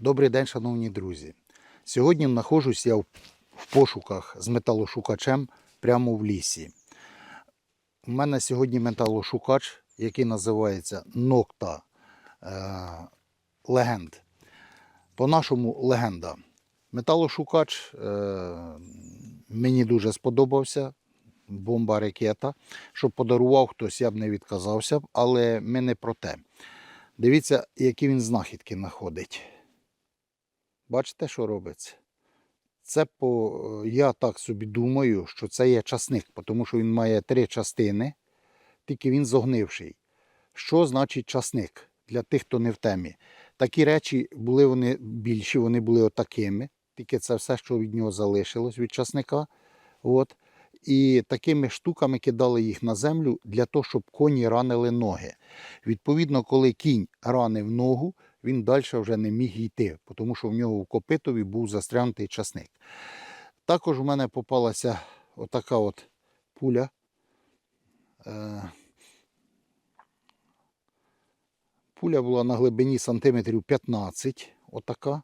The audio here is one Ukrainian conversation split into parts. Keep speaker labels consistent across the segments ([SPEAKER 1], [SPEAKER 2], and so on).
[SPEAKER 1] Добрий день, шановні друзі. Сьогодні знаходжусь я в пошуках з металошукачем прямо в лісі. У мене сьогодні металошукач, який називається Nocta е, Legend. По-нашому легенда. Металошукач е, мені дуже сподобався. Бомба ракета. Щоб подарував хтось, я б не відказався, але ми не про те. Дивіться, які він знахідки знаходить. Бачите, що робиться? Це по, я так собі думаю, що це є часник, тому що він має три частини, тільки він зогнивший. Що значить часник? Для тих, хто не в темі. Такі речі були вони більші, вони були отакими, тільки це все, що від нього залишилось від часника. От. І такими штуками кидали їх на землю для того, щоб коні ранили ноги. Відповідно, коли кінь ранив ногу, він далі вже не міг йти, тому що в нього в копитові був застрянутий часник. Також у мене попалася отака от пуля. Е, Пуля була на глибині сантиметрів 15. Отака.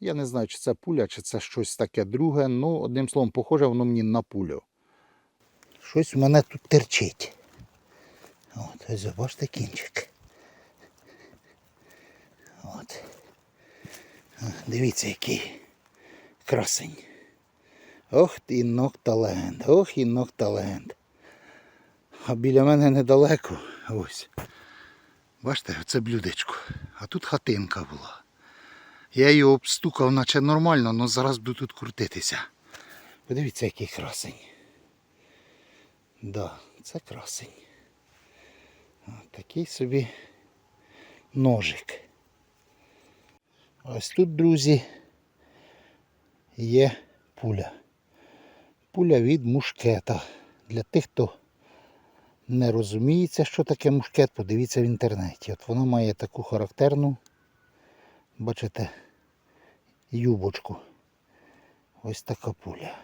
[SPEAKER 1] Я не знаю, чи це пуля, чи це щось таке друге. Ну, одним словом, похоже воно мені на пулю. Щось у мене тут терчить. От, ось бачите кінчик. От. Дивіться, який красень. Ох і нокталенд, ох і нокталенд. А біля мене недалеко. Ось. Бачите, це блюдечко. А тут хатинка була. Я її обстукав, наче нормально, але зараз буду тут крутитися. Подивіться, який красень. Да, це красень. Такий собі ножик. Ось тут, друзі, є пуля. Пуля від мушкета. Для тих, хто не розуміється, що таке мушкет, подивіться в інтернеті. От вона має таку характерну, бачите, юбочку. Ось така пуля.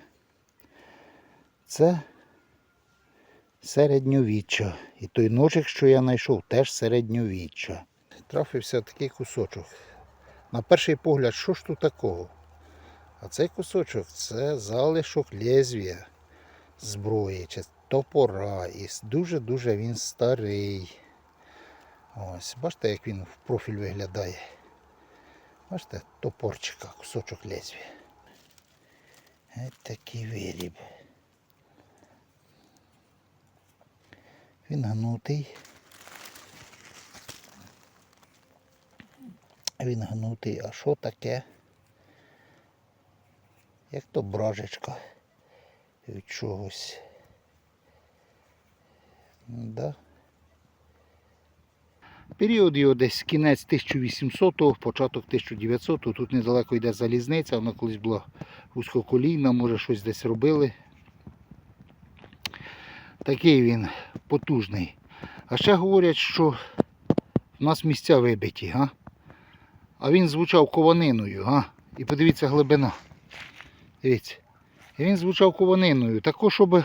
[SPEAKER 1] Це середньовіччя. І той ножик, що я знайшов, теж середньовіччя. Трафився такий кусочок. На перший погляд, що ж тут такого? А цей кусочок це залишок лезвія зброї, чи топора. І дуже-дуже він старий. Ось, бачите, як він в профіль виглядає. Бачите, топорчика, кусочок лезвія. Ось такий виріб. Він гнутий. Він гнутий. А що таке? Як то бражечка від чогось. Да. Період його десь кінець 1800-го, початок 1900-го. Тут недалеко йде залізниця, вона колись була вузькоколійна, може щось десь робили. Такий він потужний. А ще говорять, що в нас місця вибиті, га? А він звучав кованиною, га? І подивіться глибина. Дивіться. І він звучав кованиною. Також, щоб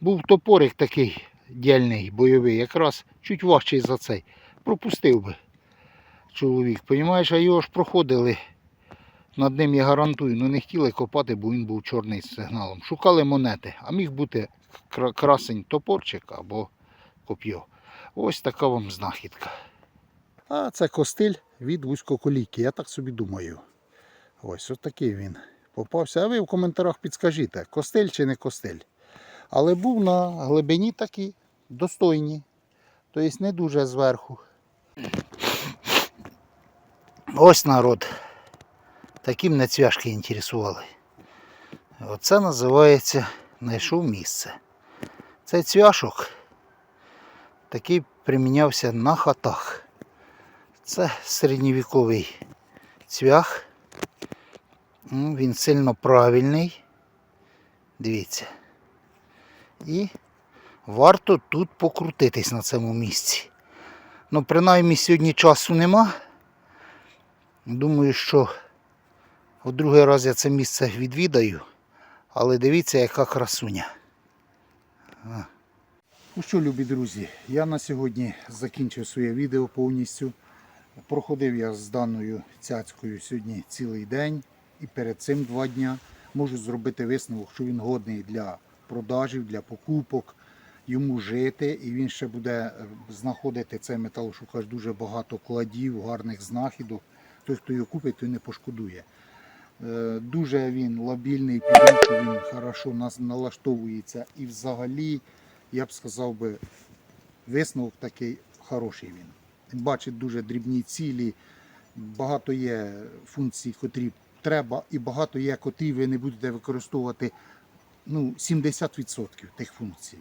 [SPEAKER 1] був топорик такий дільний, бойовий, якраз чуть важчий за цей. Пропустив би чоловік. Понімаєш, а його ж проходили. Над ним я гарантую, ну не хотіли копати, бо він був чорний з сигналом. Шукали монети, а міг бути красень топорчик або коп'є. Ось така вам знахідка. А це костиль від вузькоколійки, я так собі думаю. Ось ось такий він попався. А ви в коментарях підскажіть, костиль чи не костиль. Але був на глибині такий, достойні. Тобто не дуже зверху. Ось народ. Таким цвяшки інтересували. Оце називається знайшов місце. Цей цвяшок такий примінявся на хатах. Це середньовіковий цвях. Ну, Він сильно правильний. Дивіться. І варто тут покрутитись на цьому місці. Ну, принаймні сьогодні часу нема. Думаю, що у другий раз я це місце відвідаю. Але дивіться, яка красуня. Ну що, любі друзі, я на сьогодні закінчив своє відео повністю. Проходив я з даною цяцькою сьогодні цілий день і перед цим два дня можу зробити висновок, що він годний для продажів, для покупок, йому жити, і він ще буде е, знаходити цей металошукач дуже багато кладів, гарних знахідок. Той, хто його купить, той не пошкодує. Е, Дуже він лабільний, підручний, він хорошо налаштовується. І взагалі, я б сказав би, висновок такий хороший він. Бачить дуже дрібні цілі, багато є функцій, котрі треба, і багато є, котрі ви не будете використовувати ну, 70% тих функцій.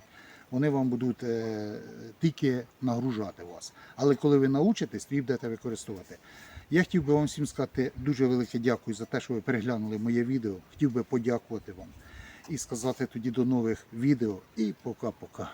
[SPEAKER 1] Вони вам будуть е, тільки нагружати вас. Але коли ви научитесь, ви будете використовувати. Я хотів би вам всім сказати дуже велике дякую за те, що ви переглянули моє відео. Хотів би подякувати вам і сказати тоді до нових відео. І пока-пока.